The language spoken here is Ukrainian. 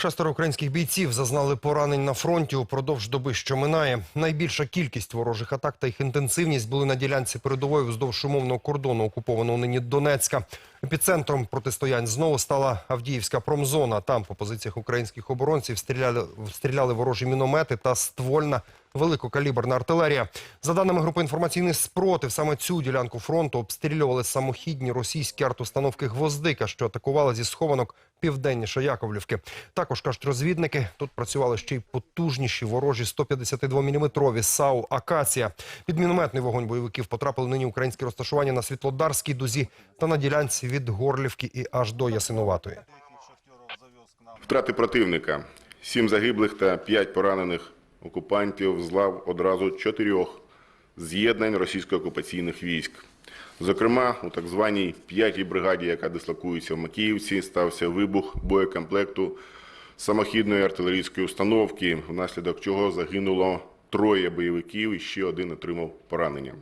Шестеро українських бійців зазнали поранень на фронті упродовж доби, що минає. Найбільша кількість ворожих атак та їх інтенсивність були на ділянці передової вздовж умовного кордону, окупованого нині Донецька. Епіцентром протистоянь знову стала Авдіївська промзона. Там по позиціях українських оборонців стріляли, стріляли ворожі міномети та ствольна великокаліберна артилерія. За даними групи інформаційний спротив, саме цю ділянку фронту обстрілювали самохідні російські артустановки «Гвоздика», що атакували зі схованок південніше Яковлівки. Також кажуть розвідники, тут працювали ще й потужніші ворожі 152-мм САУ «Акація». Під мінометний вогонь бойовиків потрапили нині українські розташування на Світлодарській дузі та на ділянці від Горлівки і аж до Ясинуватої. Втрати противника. Сім загиблих та п'ять поранених окупантів з одразу чотирьох з'єднань російсько-окупаційних військ. Зокрема, у так званій п'ятій бригаді, яка дислокується в Макіївці, стався вибух боєкомплекту самохідної артилерійської установки, внаслідок чого загинуло троє бойовиків і ще один отримав поранення.